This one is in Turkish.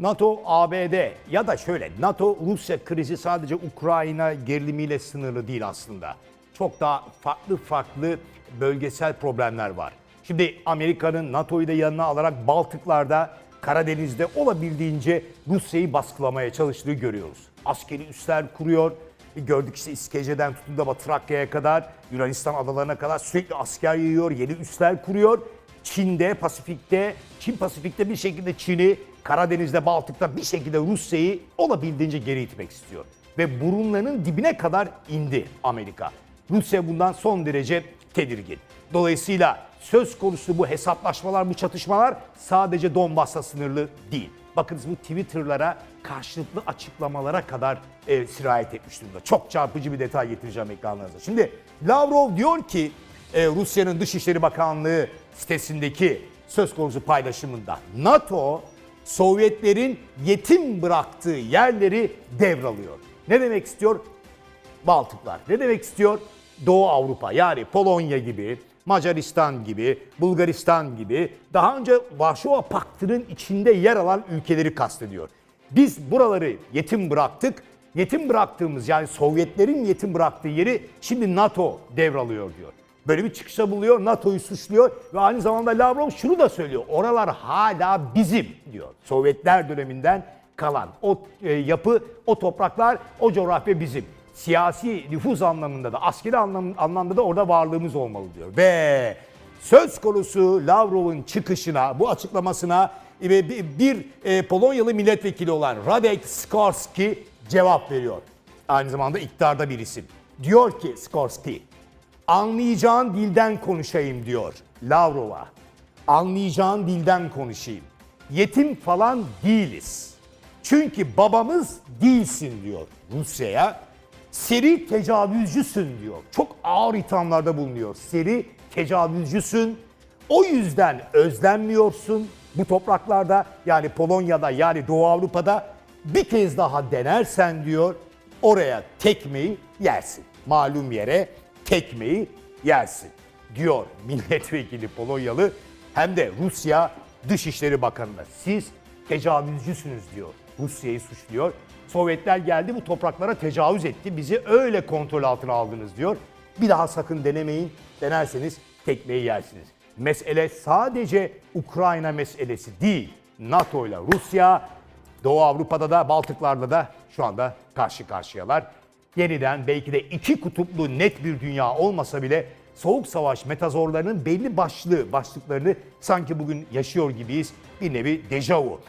NATO, ABD ya da şöyle NATO Rusya krizi sadece Ukrayna gerilimiyle sınırlı değil aslında. Çok daha farklı farklı bölgesel problemler var. Şimdi Amerika'nın NATO'yu da yanına alarak Baltıklar'da, Karadeniz'de olabildiğince Rusya'yı baskılamaya çalıştığı görüyoruz. Askeri üsler kuruyor. Gördük işte İskece'den tutun da Trakya'ya kadar, Yunanistan adalarına kadar sürekli asker yığıyor, yeni üsler kuruyor. Çin'de, Pasifik'te, Çin Pasifik'te bir şekilde Çin'i, Karadeniz'de, Baltık'ta bir şekilde Rusya'yı olabildiğince geri itmek istiyor. Ve burunlarının dibine kadar indi Amerika. Rusya bundan son derece tedirgin. Dolayısıyla söz konusu bu hesaplaşmalar, bu çatışmalar sadece Donbass'ta sınırlı değil. Bakınız bu Twitter'lara, karşılıklı açıklamalara kadar e, sirayet etmiş durumda. Çok çarpıcı bir detay getireceğim ekranlarınıza. Şimdi Lavrov diyor ki e, Rusya'nın Dışişleri Bakanlığı sitesindeki söz konusu paylaşımında NATO Sovyetlerin yetim bıraktığı yerleri devralıyor. Ne demek istiyor? Baltıklar. Ne demek istiyor? Doğu Avrupa yani Polonya gibi, Macaristan gibi, Bulgaristan gibi daha önce Varşova Paktı'nın içinde yer alan ülkeleri kastediyor. Biz buraları yetim bıraktık. Yetim bıraktığımız yani Sovyetlerin yetim bıraktığı yeri şimdi NATO devralıyor diyor. Böyle bir çıkışa buluyor, NATO'yu suçluyor ve aynı zamanda Lavrov şunu da söylüyor. Oralar hala bizim diyor. Sovyetler döneminden kalan o e, yapı, o topraklar, o coğrafya bizim. Siyasi nüfuz anlamında da, askeri anlam, anlamda da orada varlığımız olmalı diyor. Ve söz konusu Lavrov'un çıkışına, bu açıklamasına bir, bir e, Polonyalı milletvekili olan Radek Skorski cevap veriyor. Aynı zamanda iktidarda bir isim. Diyor ki Skorski, anlayacağın dilden konuşayım diyor Lavrov'a. Anlayacağın dilden konuşayım. Yetim falan değiliz. Çünkü babamız değilsin diyor Rusya'ya. Seri tecavüzcüsün diyor. Çok ağır ithamlarda bulunuyor. Seri tecavüzcüsün. O yüzden özlenmiyorsun bu topraklarda yani Polonya'da yani Doğu Avrupa'da bir kez daha denersen diyor oraya tekmeyi yersin. Malum yere tekmeyi yersin diyor milletvekili Polonyalı hem de Rusya Dışişleri Bakanı'na. Siz tecavüzcüsünüz diyor. Rusya'yı suçluyor. Sovyetler geldi bu topraklara tecavüz etti. Bizi öyle kontrol altına aldınız diyor. Bir daha sakın denemeyin. Denerseniz tekmeyi yersiniz. Mesele sadece Ukrayna meselesi değil. NATO ile Rusya, Doğu Avrupa'da da Baltıklar'da da şu anda karşı karşıyalar. Yeniden belki de iki kutuplu net bir dünya olmasa bile soğuk savaş metazorlarının belli başlı başlıklarını sanki bugün yaşıyor gibiyiz. Bir nevi dejavu.